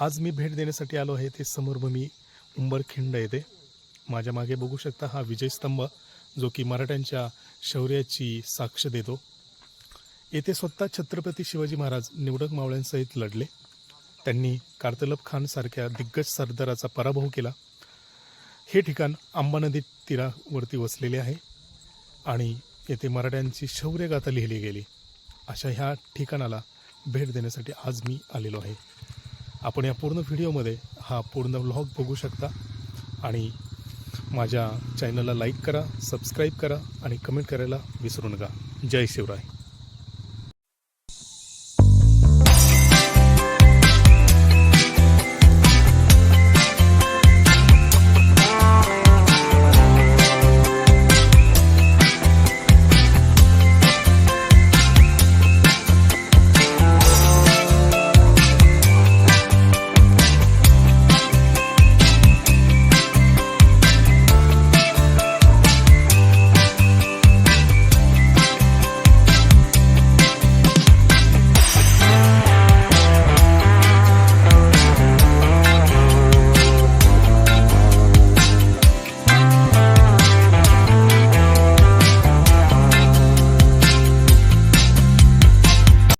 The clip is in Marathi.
आज मी भेट देण्यासाठी आलो आहे ते समोरभूमी उंबरखिंड येथे. माझ्या मागे बघू शकता हा विजयस्तंभ जो की मराठ्यांच्या शौर्याची साक्ष देतो. येथे स्वतः छत्रपती शिवाजी महाराज निवडक मावळ्यांसहित लढले. त्यांनी कार्तलब खान सारख्या दिग्गज सरदाराचा पराभव केला. हे ठिकाण आंबा नदी तीरावरती वसलेले आहे आणि येथे मराठ्यांची शौर्यगाथा लिहिली गेली. अशा ह्या ठिकाणाला भेट देण्यासाठी आज मी आलेलो आहे. आपण या पूर्ण व्हिडिओमध्ये हा पूर्ण व्लॉग बघू शकता. आणि माझ्या चॅनलला लाईक करा सबस्क्राईब करा आणि कमेंट करायला विसरू नका. जय शिवराय.